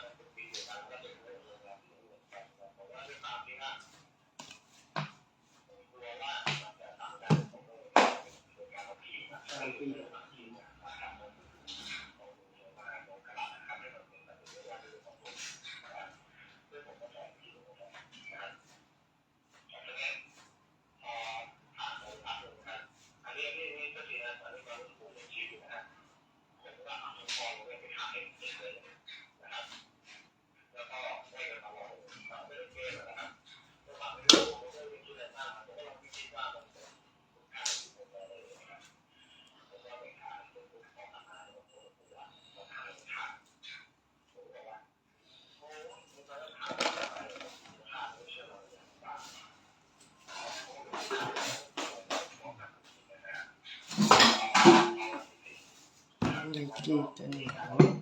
เลยจีจะเหนียวนี่ Kita.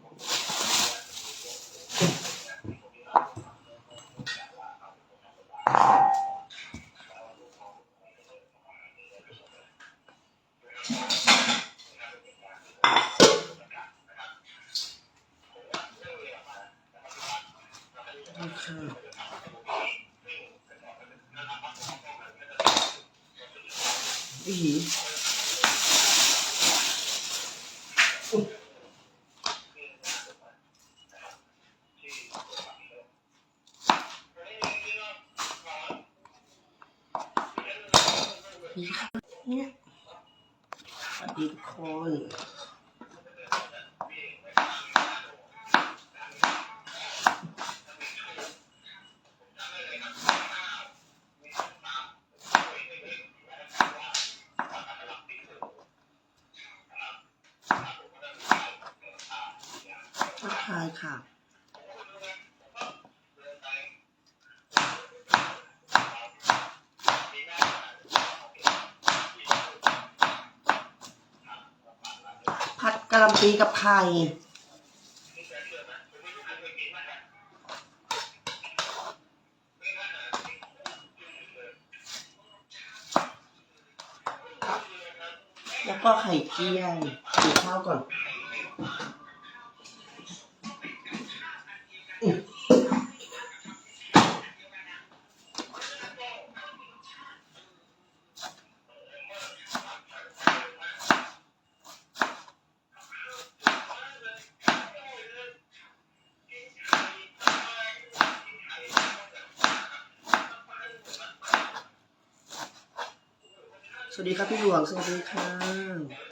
กะหล่ำปีกับไข่ แล้วก็ไข่เจียวดูข้าวก่อน วัสดีครับพี่หลวงสวัสดีค่ะ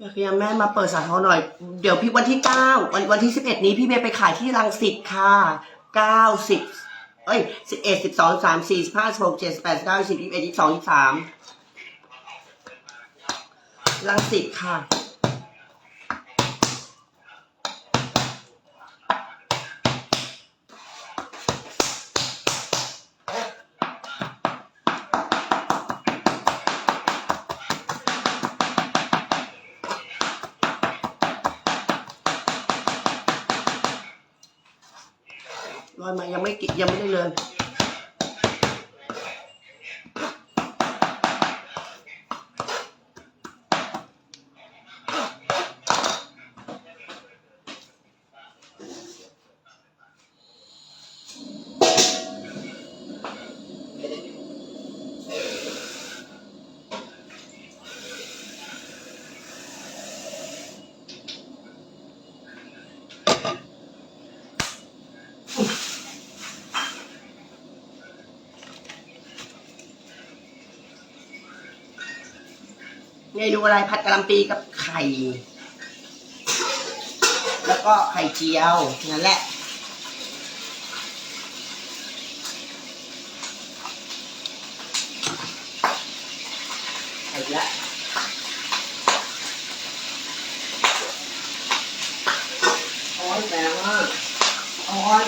อยากให้แม่มาเปิดสาขาหน่อย เดี๋ยวพี่วันที่เก้าวันวันที่สิบเอ็ดนี้พี่เมย์ไปขายที่รังสิตค่ะเก้าสิบเอ้ยสิบเอ็ดสิบสองสามสี่สิบห้าสิบหกเจ็ดสิบแปดสิบเก้าสิบยี่สิบเอ็ดยี่สิบสองยี่สิบสามรังสิตค่ะ รอยมายังไม่ กิยังไม่ได้เลย เม นูอะไรผัดกะหล่ำปีกับไข่ แล้วก็ไข่เจียวนั่นแหละเเอาอีกแล้วโอ้ยแรงมากโอ้ย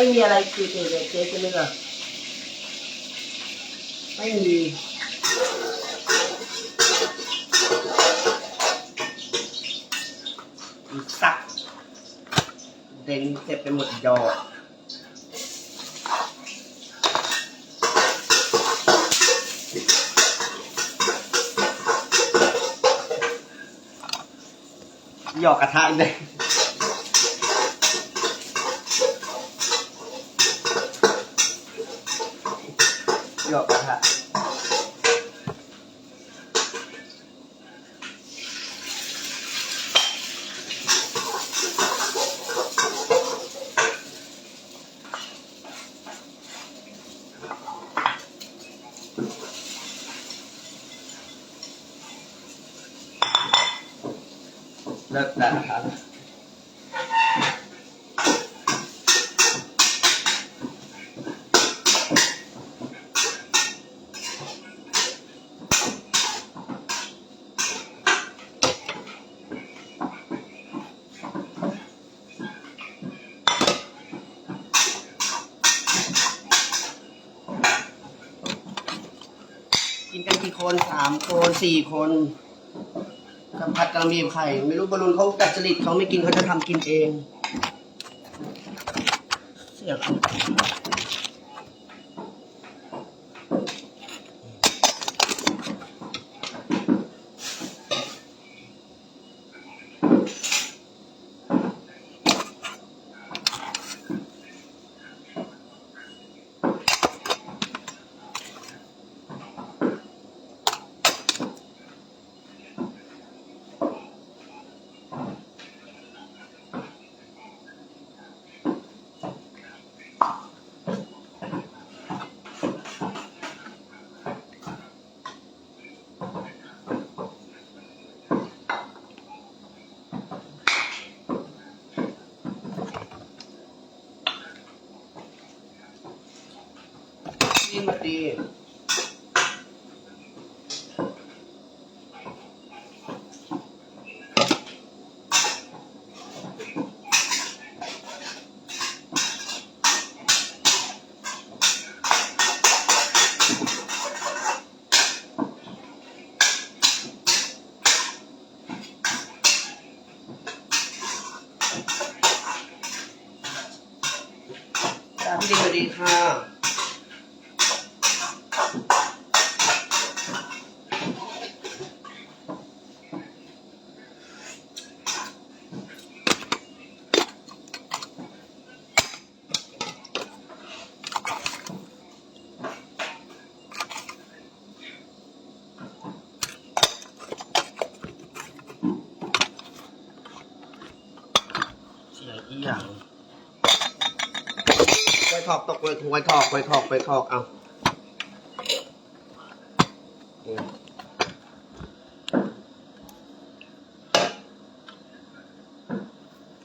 ไม่มีอะไรคือเจ๊เจ๊จะไม่เหรอไม่มีสักเด้งเจ็บไปหมดดอกหยอกกระทะอีกเลย หยอกกระทะ เลิกแล้วนะครับกินกันกี่คนสามคน สี่คนกับผัดกะหล่ำปีไข่ ไม่รู้บอลลูนเขาดัดจริตเขาไม่กินเขาจะทำกินเอง เสียง นี่มาดีจ้าพี่ดีสวัสดีค่ะ เสียงอีหยัง ไว้ถอกตกไว้ไว้ถอกไว้ถอกไว้ถอกเอา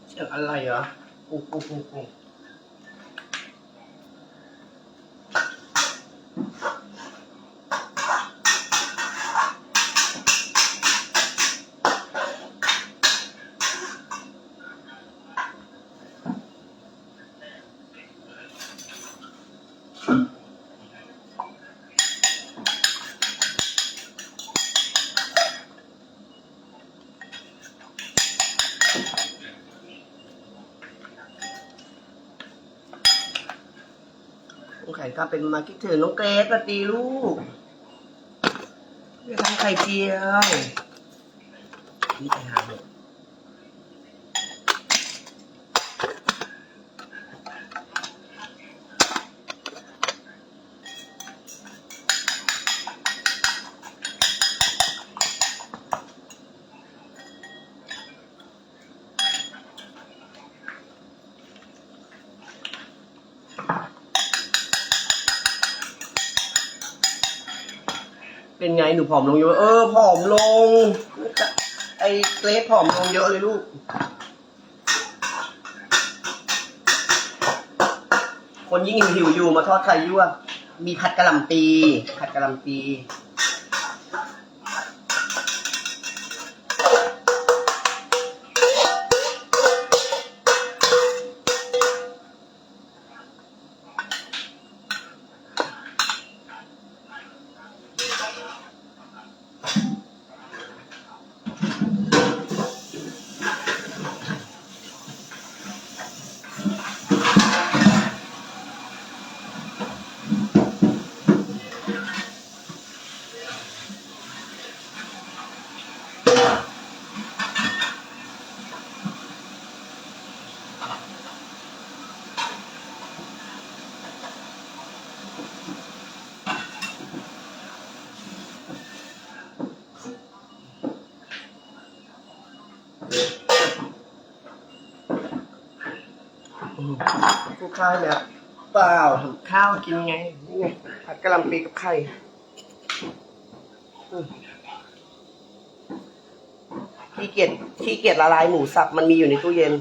เสียงอะไรเหรอปุ๊บปุ๊บปุ๊บปุ๊บ ข่ก็เป็นมาคิดถึงน้องเกรซสวัสดีลูกจะทำไข่เจียวนี่ไปหาเห็ด เป็นไงหนูผอมลงเยอะเออผอมลง ไอ้เกรซผอมลงเยอะเลยลูก คนยิ่งหิวหิวอยู่มาทอดไข่ยั่วมีผัดกะหล่ำปีผัดกะหล่ำปี กูข้าวเนี่ยเปล่าถุงข้าวกินไงนี่ไงผัดกะหล่ำปีกับไข่ขี้เกียจขี้เกียจละลายหมูสับมันมีอยู่ในตู้เย็น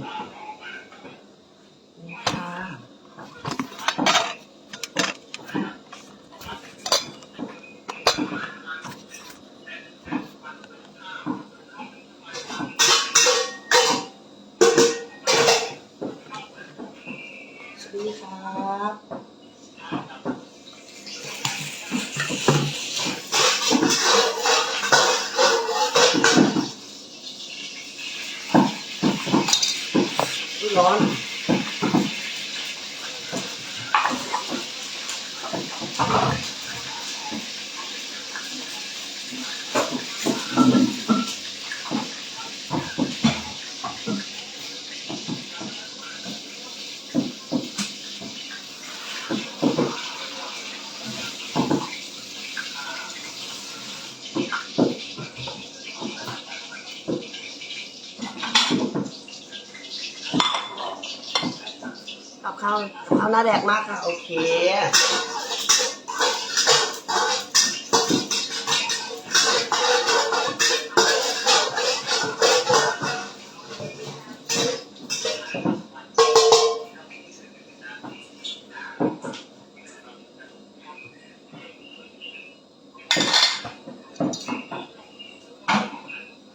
กมากค่ะ โอเค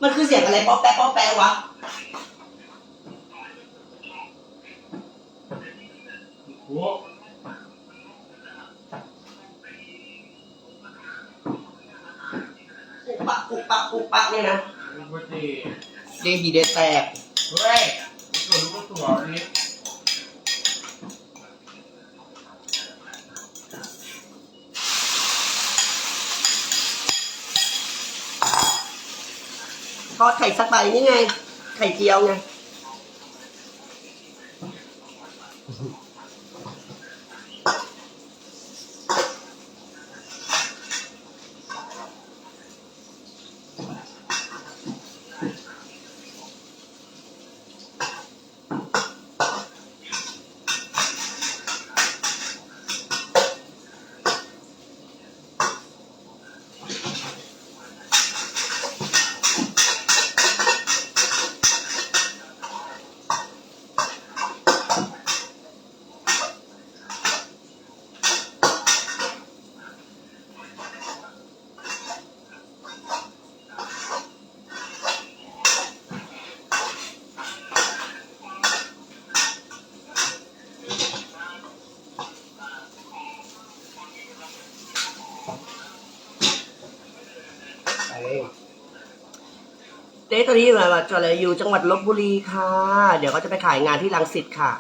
มันคือเสียงอะไรป๊อปแป๊ะป๊อปแป๊ะวะ โอ้ ปุกปักปุกปักปุกปักเนี่ยนะ ปกติ เดบีเดแตกเฮ้ยส่วนลูกก็ตัวนี้ทอดไข่สักใบนี่ไง ไข่เจียวไง เจ๊ตอนนี้อยู่ไหนวะจอเลยอยู่จังหวัดลบบุรีค่ะ เดี๋ยวก็จะไปขายงานที่รังสิตค่ะ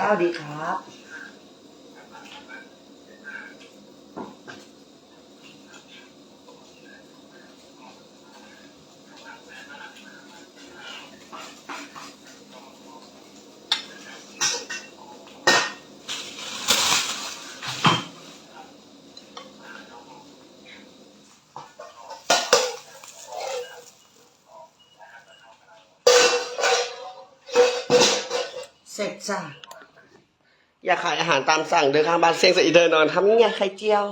เจ้าดีครับ เสร็จจ้ะ อยากขายอาหารตามสั่งเดินข้างบ้านเซ็งใส่อีเดินนอนทำเนี่ยไข่เจียว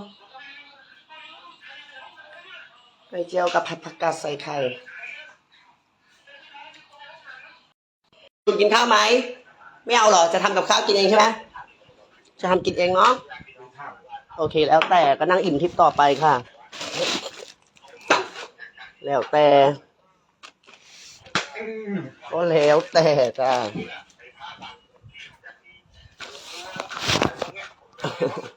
ไข่เจียวกับผัดผักกาดใส่ไข่คุณกินข้าวไหม ไม่เอาหรอ จะทำกับข้าวกินเองใช่ไหมจะทำกินเองเนาะ โอเคแล้วแต่ก็นั่งอิ่มทิพย์ต่อไปค่ะ แล้วแต่ ก็แล้วแต่จ้า เป็น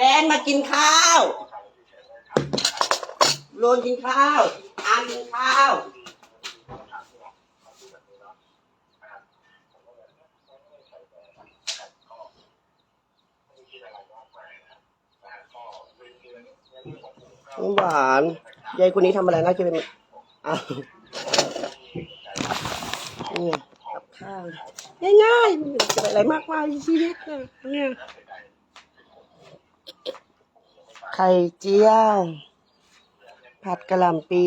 แบนมากินข้าวโรนกินข้าวอามกินข้าวหวานยายคนนี้ทำอะไรน่าจะเป็นอ้าวนี่กับข้าวง่ายๆไมมีจะเป็นอะไรมากมายชีวิตเนี่ย ไข่เจียว ผัดกะหล่ำปี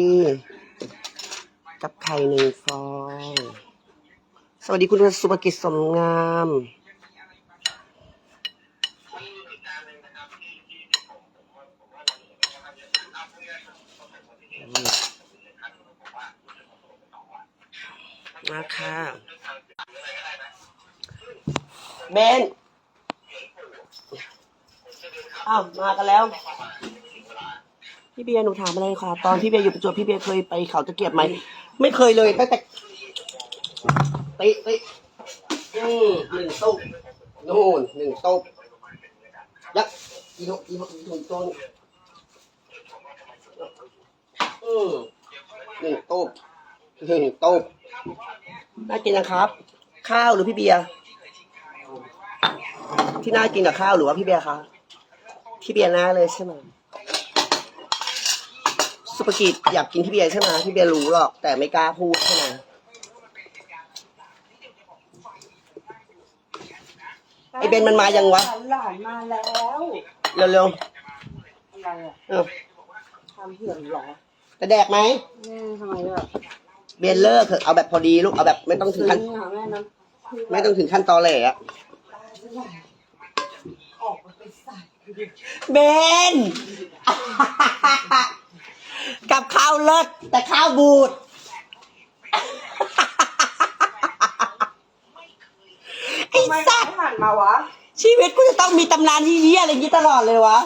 กับไข่หนึ่งฟอง สวัสดีคุณสุภกิจสมงาม มาค่ะเบน อ้าวมากันแล้ว พี่เบียร์หนูถามอะไรค่ะ ตอนพี่เบียร์อยู่ประจวบพี่เบียร์เคยไปเขาตะเกียบไหมไม่เคยเลยตั้งแต่ติติอืมหนึ่งตุ๊บนู่นหนึ่งตุ๊บยักษ์อีหกอีหกอีหกตัวนี่อืมหนึ่งตุ๊บหนึ่งตุ๊บน่ากินนะครับ ข้าวหรือพี่เบียร์ที่น่ากินกับข้าวหรือว่าพี่เบียร์คะ พี่เบียร์น่าเลยใช่ไหมสุภกิจอยากกินพี่เบียร์ใช่ไหมพี่เบียร์รู้หรอก แต่ไม่กล้าพูดใช่ไหมไอเบนมันมายังวะ หลานมาแล้วเร็วอะไรอะๆเออทำเผื่อนเหรอจะแดกไหมแม่ทำไมแบบเบนเลิกเถอะเอาแบบพอดีลูก เอาแบบไม่ต้องถึงขั้น หาแม่นั้นคือไม่ต้องถึงขั้นตอแหลอะออกมาเป็นสัตว์ เบน กับข้าวเลิศแต่ข้าวบูด ไอ้ทำไมสัไม่ตว์หันมาวะ ชีวิตกูจะต้องมีตำนานที่เยี่ยอะไรอย่างนี้ตลอดเลยวะ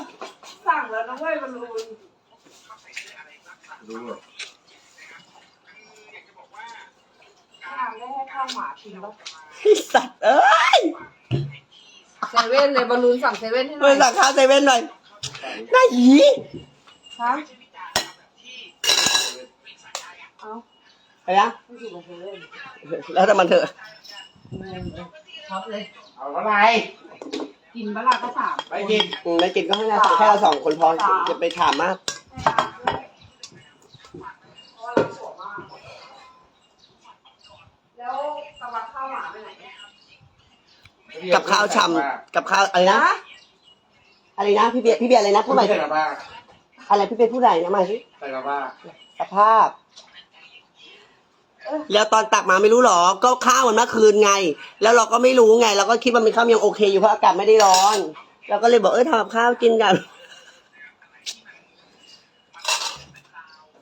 สั่งแล้วนะเว้ยมันรุนรู้หรอทางได้ให้ข้าวหมากินปะไอ้สัตว์เอ้ย เซเว่นเลยบอลลูนสั่งเซเว่นให้หไปน่อยสั่งข้าวเซเว่นหน่อยน่าหยีฮะเอ้าอะไรนะไม่ถูกกับเซเว่นแล้วแต่มันเถอะท็อปเลย เอาเท่าไหร่กินบะลาก็สาม ไปกินอืมไม่กินก็ให้เราแค่เราสองคนพอจะไปถามมาก ไม่ กับข้าวฉ่ำกับข้าวอะไรนะนะอะไรนะพี่เบียร์พี่เบียร์อะไรนะพูพูดดใหม่ใส่กระบ้าอะไรพี่เบียร์พูดอะไรนะมาสิใส่กระบ้าสภาพ แล้วตอนตักมาไม่รู้หรอ ก็ข้าวมันเมื่อคืนไง แล้วเราก็ไม่รู้ไง เราก็คิดว่ามันข้าวยังโอเคอยู่เพราะอากาศไม่ได้ร้อนเราก็เลยบอกเออทำกับข้าวกินกัน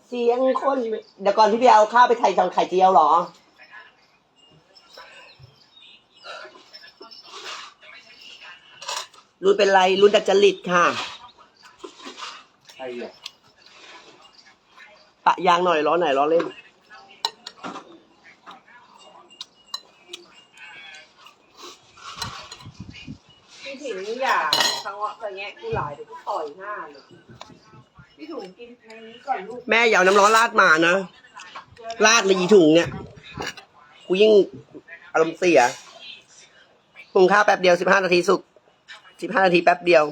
เสียงคนเดี๋ยวก่อนพี่เบียร์เอาข้าวไปไทยทำไข่เจียวเหรอ รุ่นเป็นไรรุ่นดัจจริตค่ะ ใครอะปะยางหน่อยร้อนไหนอยร้อนเล่นพี่ถิงอย่าสังวะอะไรเงี้ยกูหลายเดี๋ยวกูต่อยหน้าเลยพี่ถุงกินในนี้ก่อนลูกแม่อย่าเอาน้ำร้อนราดมานะราดเลยยีถุงเนี่ยกูยิ่งอารมณ์เสียหุงข้าวแป๊บเดียวสิบห้านาทีสุก สิบห้านาทีแป๊บเดียว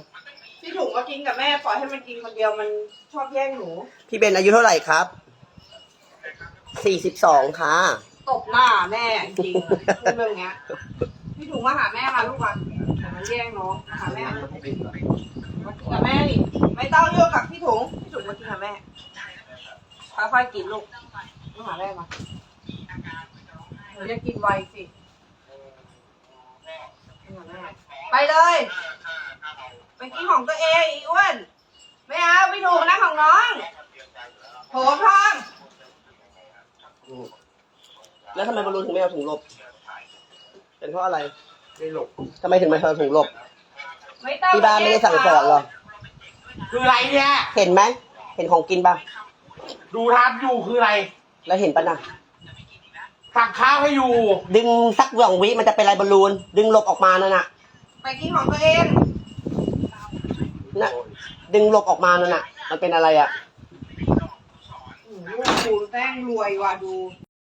พี่ถุงก็กินกับแม่ปล่อยให้มันกินคนเดียวมันชอบแย่งหนูพี่เบนอายุเท่าไหร่ครับ สี่สิบสองค่ะ ตบหน้าแม่จริงๆพูดเรื่องเนี้ยพี่ถุงมาหาแม่มาลูกมาแต่มันแย่งน้องมาหาแม่มากินกับแม่ดิไม่ต้องโยกกับพี่ถุงพี่ถุงมากินกับแม่ค่อยๆกินลูกมาหาแม่มาหนูจะกินไวสิมาหาแม่ไปเลย ไปกินของตัวเองอีอ้วนไม่เอาพี่ถุงนะของน้องโถทองแล้วทำไมบอลลูนถึงไม่เอาถุงหลบ เป็นเพราะอะไรไม่หลบทำไมถึงไม่เอาถุงหลบไม่ต้องที่บ้านไม่ได้สั่งสอนหรอคืออะไรเนี่ย เห็นไหมเห็นของกินปะดูทับอยู่คืออะไร แล้วเห็นปะนะสั่งข้าวให้อยู่ ดึงสักสองวิมันจะเป็นอะไรบอลลูน ดึงหลบออกมานั่นน่ะ ไปกินของตัวเอง น่ะดึงหลบออกมานั่นน่ะ มันเป็นอะไรอะอืมลูกคูณแป้งรวยว่ะดู